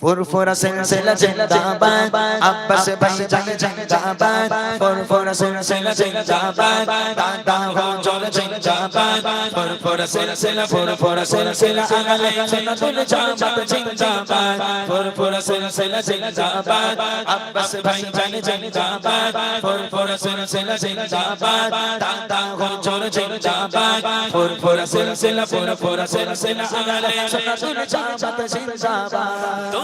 ফুরফুরা সিলসিলা জিন্দাবাদ। আব্বাস ভাই জান জিন্দাবাদ। ফুরফুরা সিলসিলা জিন্দাবাদ। দাদা হুজুর জিন্দাবাদ। ফুরফুরা সিলসিলা ফুরফুরা সিলসিলা আগলে সুন্নাতুল জামাত জিন্দাবাদ। ফুরফুরা সিলসিলা জিন্দাবাদ। আব্বাস ভাই জান জিন্দাবাদ। ফুরফুরা সিলসিলা জিন্দাবাদ। দাদা হুজুর জিন্দাবাদ। ফুরফুরা সিলসিলা ফুরফুরা সিলসিলা আগলে সুন্নাতুল জামাত জিন্দাবাদ।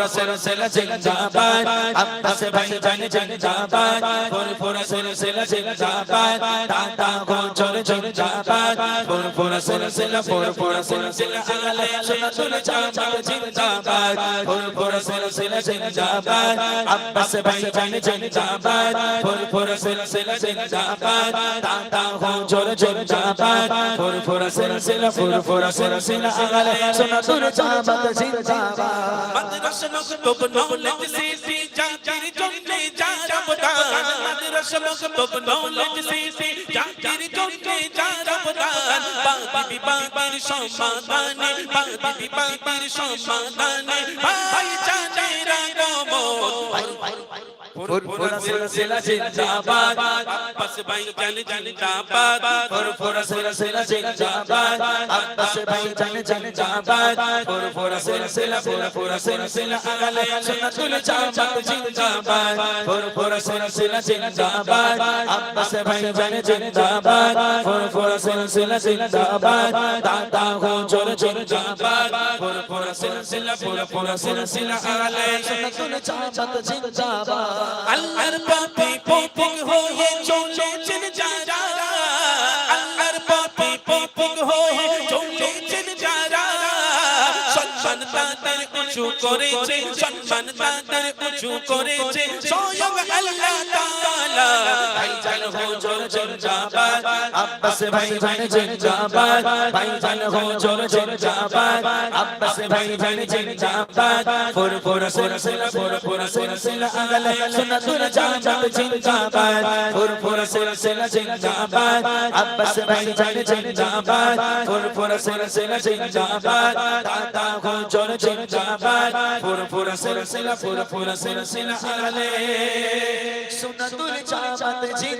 ফুরফুরা সিলসিলা জিন্দাবাদ। আব্বাস ভাই জান জিন্দাবাদ। ফুরফুরা সিলসিলা জিন্দাবাদ। দাদা হুজুর জিন্দাবাদ। ফুরফুরা সিলসিলা ফুরফুরা সিলসিলা আগলে সুন্নাতুল জামাত জিন্দাবাদ। ফুরফুরা সিলসিলা জিন্দাবাদ। আব্বাস ভাই জান জিন্দাবাদ। ফুরফুরা সিলসিলা জিন্দাবাদ। দাদা হুজুর জিন্দাবাদ। ফুরফুরা সিলসিলা ফুরফুরা সিলসিলা আগলে সুন্নাতুল জামাত জিন্দাবাদ। মাদ্রাসা মকতব নলেজ সিসি জাতির জন্যে মাদ্রাসা ফুরফুরা সিলসিলা জিন্দাবাদ আব্বাস জিন্দাবাদ ফুরফুরা সিলসিলা ফুরফুরা সিলসিলা আগলে সুন্নাতুল জামাত জিন্দাবাদ। ফুরফুরা সিলসিলা, জিন্দাবাদ। আব্বাস ভাই জিন্দাবাদ। ফুরফুরা সিলসিলা, জিন্দাবাদ। দাদা হুজুর জিন্দাবাদ। ফুরফুরা সিলসিলা ফুরফুরা সিলসিলা আগলে সুন্নাতুল জামাত জিন্দাবাদ। আল্লাহর পথে পথিক হয়ে চলেছেন যারা আল্লাহর পথে পথিক হয়ে সম্মান তাদের উঁচু করেছে সম্মান তাদের উঁচু করেছে স্বয়ং আল্লাহ তাআলা আব্বাস ভাইজান জিন্দাবাদ ভাইজান হুজুর জিন্দাবাদ আব্বাস ভাইজান জিন্দাবাদ ফুরফুরা সিলসিলা ফুরফুরা সিলসিলা আগলে সুন্নাতুল জামাত জিন্দাবাদ ফুরফুরা সিলসিলা জিন্দাবাদ আব্বাস ভাইজান জিন্দাবাদ ফুরফুরা সিলসিলা জিন্দাবাদ দাদা হুজুর জিন্দাবাদ ফুরফুরা সিলসিলা ফুরফুরা সিলসিলা আগলে সুন্নাতুল জামাত জিন্দাবাদ